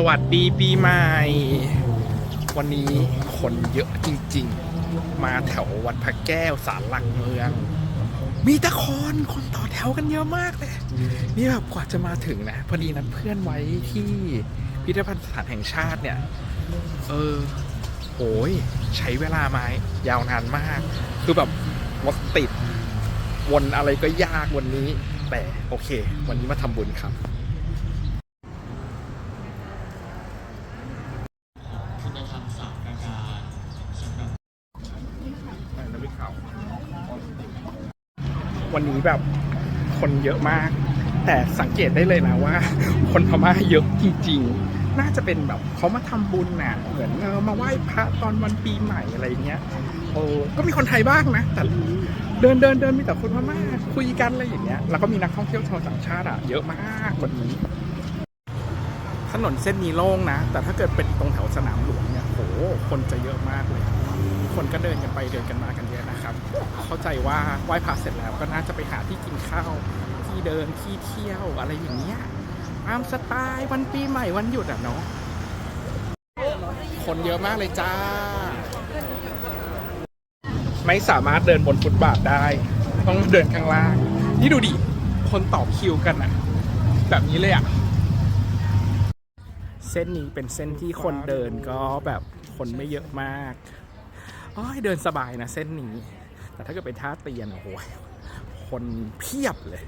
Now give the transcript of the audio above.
สวัสดีปีใหม่ วันนี้คนเยอะจริง ๆ มาแถววัดพระแก้วสารหลักเมือง มีต่คอนคนต่อแถวกันเยอะมากเลยนี่แบบกว่าจะมาถึงนะ พอดีนัดเพื่อนไว้ที่พิพิธภัณฑ์สถานแห่งชาติเนี่ย เออโอ้ยใช้เวลาไมายาวนานมาก คือแบบรถติด วนอะไรก็ยากวันนี้ แต่โอเค วันนี้มาทำบุญครับ วันนี้แบบคนเยอะมาก แต่สังเกตได้เลยนะว่า คนพม่าเยอะจริงๆ น่าจะเป็นแบบเขามาทำบุญน่ะเหมือนเออมาไหว้พระตอนวันปีใหม่อะไรเงี้ยโอ้ก็มีคนไทยบ้างนะ แต่เดินเดินเดินมีแต่คนพม่าคุยกันอะไรอย่างเงี้ยแล้วก็มีนักท่องเที่ยวชาวต่างชาติอะเยอะมากวันนี้ ถนนเส้นนี้โล่งนะ แต่ถ้าเกิดเป็นตรงแถวสนามหลวงเนี่ย คนจะเยอะมากเลย คนก็เดินกันไปเดินกันมากันเยอะนะครับ เข้าใจว่าไหว้พระเสร็จแล้วก็น่าจะไปหาที่กินข้าวที่เดินที่เที่ยวอะไรอย่างเงี้ยตามสไตล์วันปีใหม่วันหยุดอะเนาะคนเยอะมากเลยจ้า ไม่สามารถเดินบนฟุตบาทได้ ต้องเดินข้างล่าง นี่ดูดิ คนต่อคิวกันอะ แบบนี้เลยอะ เส้นนี้เป็นเส้นที่คนเดินก็แบบคนไม่เยอะมากอ้ยเดินสบายนะเส้นนี้ แต่ถ้าเกิดไปท่าเตียนโอ้โหคนเพียบเลย